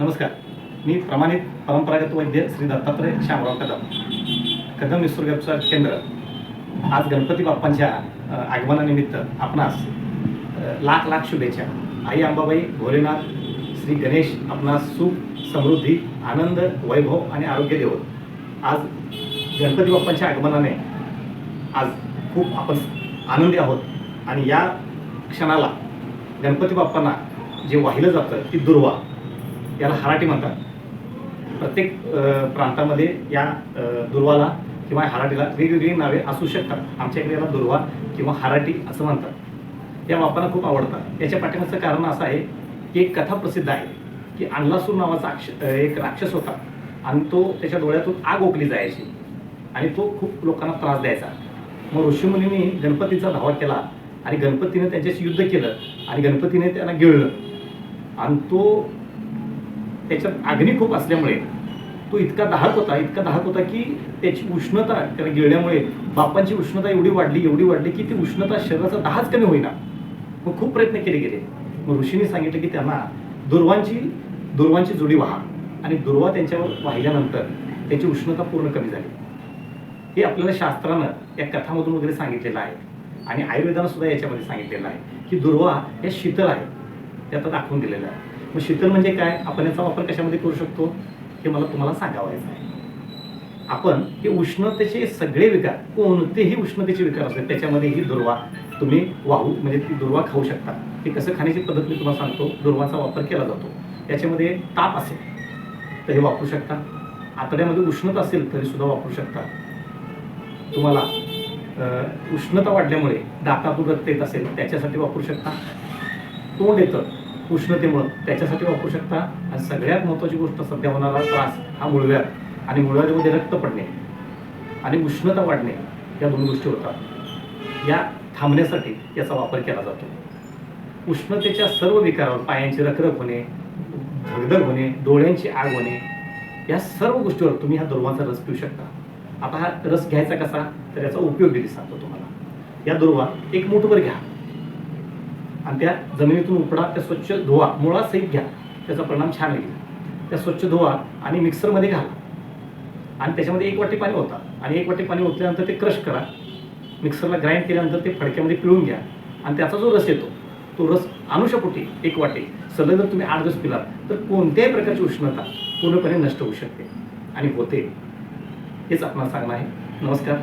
नमस्कार. मी प्रमाणित परंपरागत वैद्य श्री दत्तात्रय श्यामराव कदम कदम निसर्गोपचार केंद्र. आज गणपती बाप्पांच्या आगमनानिमित्त आपणास लाख लाख शुभेच्छा. आई अंबाबाई भोलेनाथ श्री गणेश आपणास सुख समृद्धी आनंद वैभव आणि आरोग्य देवत आज गणपती बाप्पांच्या आगमनाने आज खूप आपण आनंदी आहोत आणि या क्षणाला गणपती बाप्पांना जे वाहिलं जातं ती दुर्वा याला हराटी म्हणतात. प्रत्येक प्रांतामध्ये या दुर्वाला किंवा हराटीला वेगवेगळी नावे असू शकतात. आमच्याकडे याला दुर्वा किंवा हराटी असं म्हणतात. या बाप्पांना खूप आवडतात. याच्या पाठीमागचं कारण असं आहे की एक कथा प्रसिद्ध आहे की आणलासूर नावाचा अक्ष एक राक्षस होता आणि तो त्याच्या डोळ्यातून आग ओकली जायची आणि तो खूप लोकांना त्रास द्यायचा. मग ऋषीमुनींनी गणपतीचा धावा केला आणि गणपतीने त्यांच्याशी युद्ध केलं आणि गणपतीने त्यांना गिळलं. आणि तो त्याच्यात अग्नी खूप असल्यामुळे तो इतका दाहक होता इतका दाहक होता की त्याची उष्णता त्याला गिळल्यामुळे बापांची उष्णता एवढी वाढली एवढी वाढली की ती उष्णता शरीराचा दाहच कमी होईना. मग खूप प्रयत्न केले गेले. मग ऋषीने सांगितलं की त्यांना दुर्वांची दुर्वांची जोडी व्हा. आणि दुर्वा त्यांच्यावर वाहिल्यानंतर त्याची उष्णता पूर्ण कमी झाली. हे आपल्याला शास्त्रानं या कथामधून वगैरे सांगितलेलं आहे. आणि आयुर्वेदानं सुद्धा याच्यामध्ये सांगितलेलं आहे की दुर्वा हे शीतल आहे. ते आता दाखवून दिलेलं आहे. मग शीतल म्हणजे काय? आपण याचा वापर कशामध्ये करू शकतो? हे मला तुम्हाला सांगावायचं आहे. आपण हे उष्णतेचे सगळे विकार कोणतेही उष्णतेचे विकार असतील त्याच्यामध्ये ही दुर्वा तुम्ही वाहू म्हणजे ती दुर्वा खाऊ शकता. ते कसं खाण्याची पद्धत मी तुम्हाला सांगतो? दुर्वाचा वापर केला जातो. त्याच्यामध्ये ताप असेल तर हे वापरू शकता. आतड्यामध्ये उष्णता असेल तरी सुद्धा वापरू शकता. तुम्हाला उष्णता वाढल्यामुळे दातातून रक्त येत असेल त्याच्यासाठी वापरू शकता. तोंड येतं उष्णतेमुळं. त्याच्यासाठी वापरू शकता. आणि सगळ्यात महत्त्वाची गोष्ट सध्या होणारा त्रास हा मुळव्यात आणि मुळव्यामध्ये रक्त पडणे आणि उष्णता वाढणे या दोन गोष्टी होतात. या थांबण्यासाठी याचा वापर केला जातो. उष्णतेच्या सर्व विकारावर पायांची रखरख होणे धगधग होणे डोळ्यांची आग होणे या सर्व गोष्टीवर तुम्ही हा दुर्वाचा रस पिऊ शकता. आता हा रस घ्यायचा कसा? तर याचा उपयोग दिली सांगतो तुम्हाला. या दुर्वा एक मोठभर घ्या. आणि त्या जमिनीतून उपडा त्या स्वच्छ धुवा मुळासहित घ्या. त्याचा परिणाम छान येईल त्या स्वच्छ धुवा आणि मिक्सरमध्ये घाला. आणि त्याच्यामध्ये एक वाटी पाणी होता आणि एक वाटी पाणी ओतल्यानंतर ते क्रश करा. मिक्सरला ग्राइंड केल्यानंतर ते फडक्यामध्ये पिळून घ्या. आणि त्याचा जो रस येतो तो रस अनुषपोटी एक वाटी. सलग जर तुम्ही आठ दिवस पिलात तर कोणत्याही प्रकारची उष्णता पूर्णपणे नष्ट होऊ शकते. आणि होते. हेच आपण सांगणं आहे. नमस्कार.